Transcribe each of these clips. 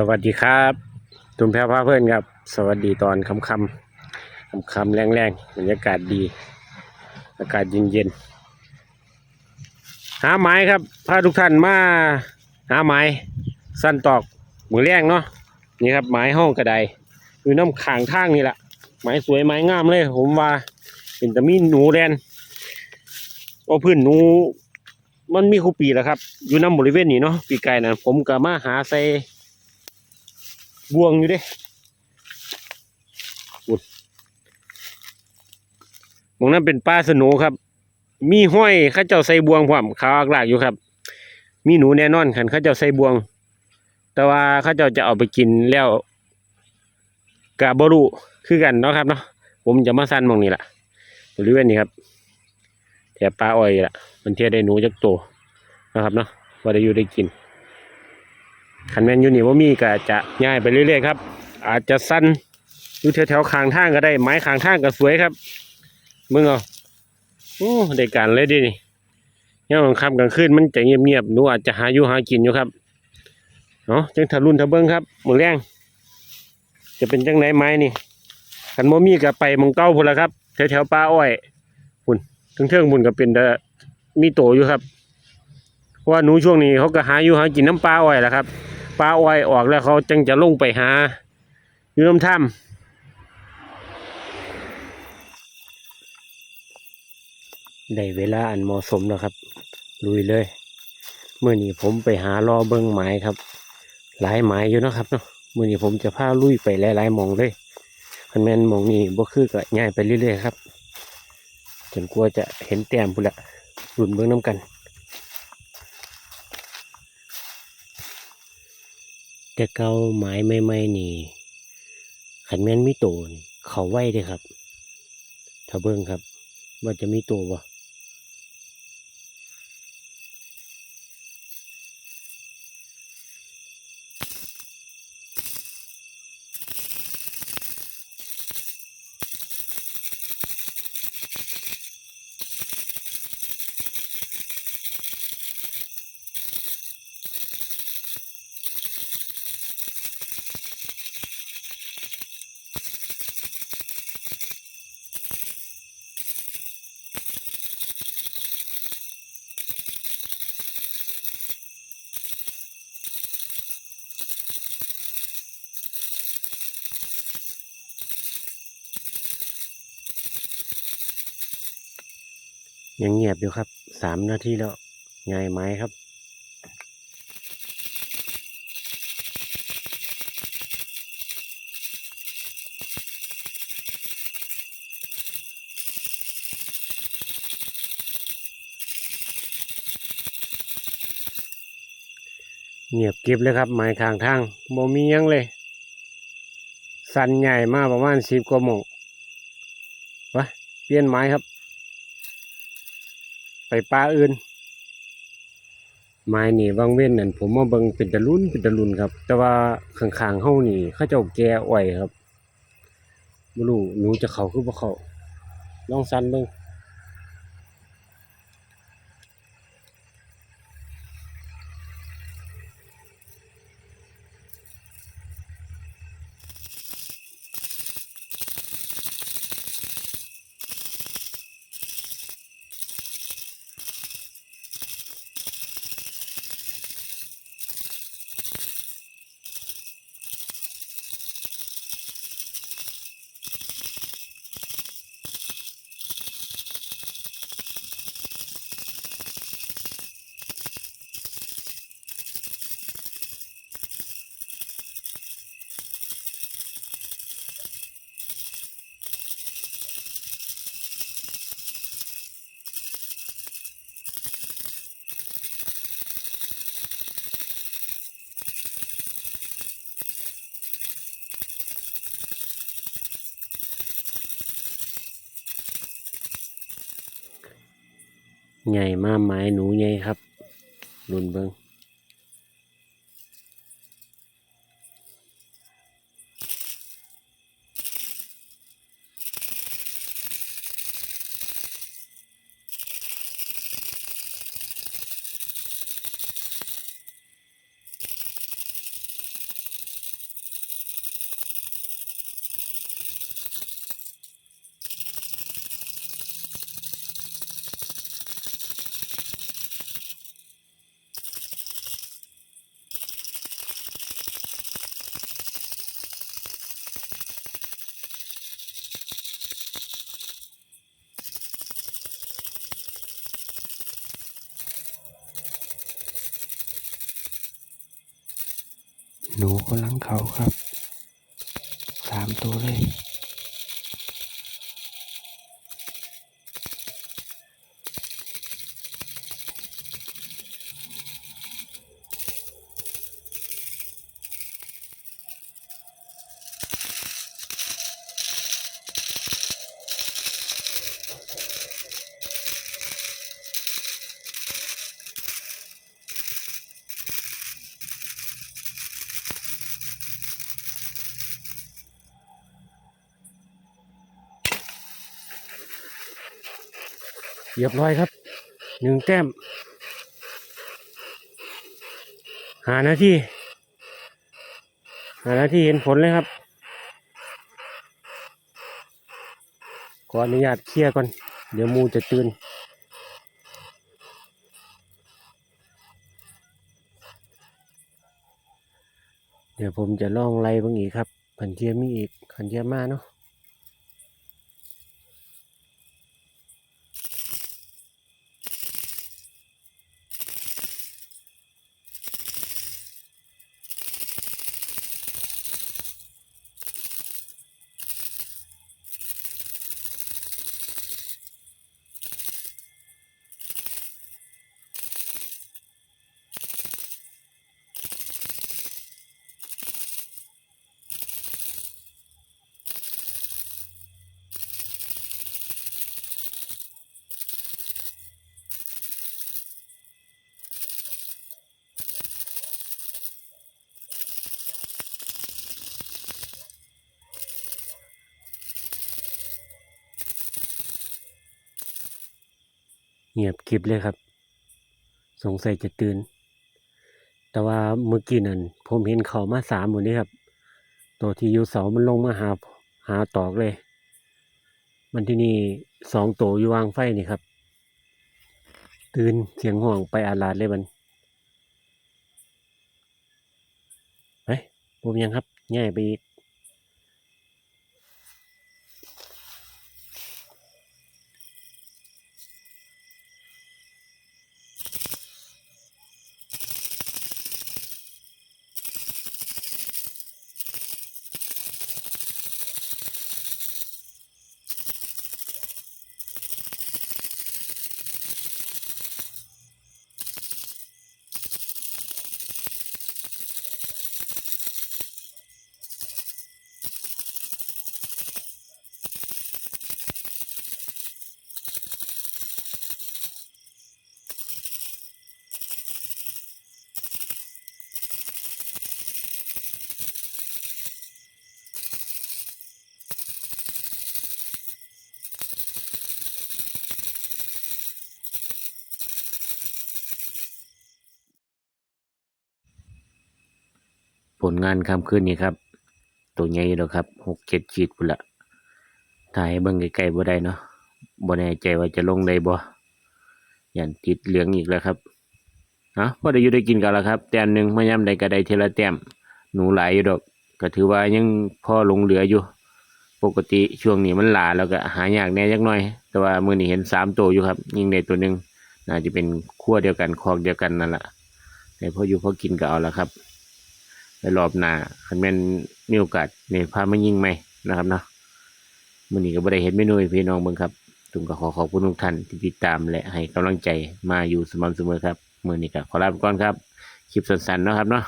สวัสดีครับตุ่มแพรพาเพื่อนครับ สวัสดีตอนค่ำค่ำค่ำค่ำแรงแรงบรรยากาศดี อากาศเย็นเย็นๆหาไม้ครับพาทุกท่านมาหาไม้สั้นตอกมือแรงเนาะนี่ครับไม้ห้องกระไดอยู่น้ำขางทางนี่แหละไม้สวยไม้งามเลย ผมว่าเป็นตะมีหนูแดนโอพื้นหนูมันมีคูปีแหล้วครับ อยู่น้ำบริเวณนี้เนาะปีไก่นะผมก็มาหาใส่ บวงอยู่เด้อุดหมองนั้นเป็นป้าสนูครับ มีห้อยข้าเจ้าใส่บวงพร้อมขาวอักลากอยู่ครับ มีหนูแน่นอนขันข้าเจ้าใส่บวง แต่ว่าข้าเจ้าจะเอาไปกินแล้วกะบรุคือกันเนาะครับเนาะผมจะมาสั้นมองนี้แหละบริเวณนี้ครับแถบปลาอ้อยละมันเทียได้หนูจักตัวนะครับเนาะว่าได้อยู่ได้กิน ขันแมนยูนี่ว่ามีก็จะง่ายไปเรื่อยๆครับ อาจจะสั้นอยู่แถวๆข้างทางก็ได้ ไม้ข้างทางก็สวยครับ มึงเอาโอ้ได้การเลยดินี่ยังกลางค่ำกลางคืนมันจะเงียบๆหนูอาจจะหาอยู่หากินอยู่ครับเนาะจังทะลุนทะเบิ้งครับหมือแรงจะเป็นจังไหนไม้นี่ขันโมมีก็ไปมองเก้าพุ่นละครับแถวๆป่าอ้อยพุ่นเทิงๆพุ่นก็เป็นมีโตอยู่ครับว่าหนูช่วงนี้เขาก็หาอยู่หากินน้ำปลาอ้อยแหละครับ ปลาอ้อยออกแล้วเขาจึงจะลงไปหาอยู่น้ำถ้ำได้เวลาอันเหมาะสมแล้วครับ ลุยเลยเมื่อนี้ผมไปหารอเบิ้งไม้ครับ หลายไม้อยู่นะครับเนาะเมื่อนี้ผมจะพาลุยไปหลายๆมองเลยคันแม่นมองนี้บ่คือก็ง่ายไปเรื่อยๆครับ จนกลัวจะเห็นแต้มพุ่นละรุ่นเบิ้งน้ำกัน แต่เกาไม้ไม่ไม่ๆนี่ขันแม่นมีโตนี่เขาไว้เลยครับ ถ้าเบิ่งครับ ว่าจะมีโตบ่ ยังเงียบอยู่ครับ สามนาทีแล้วงายไม้ครับ เงียบเก็บเลยครับไม้ข้างทางบ่มียังเลย สันใหญ่มากประมาณสิบกว่าหมงวะเปลี่ยนไม้ครับ ไปปลาอื่นไม้นี่บางเว้นนั่นผมมาเบิ่งเป็นตะลุนเป็นตะลุนครับ แต่ว่าข้างๆเฮานี่เขาเจ้าแก่อ่อยครับบ่รู้หนูจะเข้าคือบ่เข้าลองสั่นเบิ่ง ใหญ่มากไม้หนูใหญ่ครับรุ่นเบิง หนูก็ลังเขาครับ สามตัวเลย เรียบร้อยครับหนึ่งแต้ม หาหน้าที่ หาหน้าที่เห็นผลเลยครับ ขออนุญาตเคลียร์ก่อน เดี๋ยวมูจะตื่นเดี๋ยวผมจะล่องไล่บางอีกครับขันเทียมีอีกขันเทียมาเนาะ เงียบกริบเลยครับ สงสัยจะตื่น แต่ว่าเมื่อกี้นั่นผมเห็นเขามาสามหมดนี้ครับ ตัวที่อยู่เสามันลงมาหาหาตอกเลย มันที่นี่สองตัวอยู่วางไฟนี่ครับ ตื่นเสียงห่วงไปอาลาดเลยมันเฮ้ยผมยังครับง่ายไปอีก ลงานคำขึ้นนี่ครับ ตัวใหญ่แล้วครับหกเจ็ดขีดพุ่นละถ่ายเบิ่งไกลๆบ่ได้เนาะบ่แน่ใจว่าจะลงได้บ่ยันติดเหลืองอีกแล้วครับเนาะบ่ได้อยู่ได้กินกันแล้วครับ แต้มหนึ่งมายามใดก็ได้เทละแต้มหนูหลายอยู่ดอก ก็ถือว่ายังพอลงเหลืออยู่ ปกติช่วงนี้มันหลาแล้วก็หายากแน่จักหน่อย แต่ว่ามือนี้เห็นสามตัวอยู่ครับ ยิงได้ตัวหนึ่งน่าจะเป็นขั้วเดียวกันคอกเดียวกันนั่นละแต่พออยู่พอกินก็เอาละครับ ในรอบหน้าคันแม่นมีโอกาสนี่พามายิงไหมนะครับเนาะมื้อนี้ก็บ่ได้เห็นเมนูให้พี่น้องเบิ่งครับตุมก็ขอขอบคุณทุกท่านที่ติดตามและให้กำลังใจมาอยู่สม่ำเสมอครับมื้อนี้ก็ขอลาไปก่อนครับ คลิปสั้นๆเนาะครับเนาะ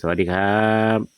สวัสดีครับ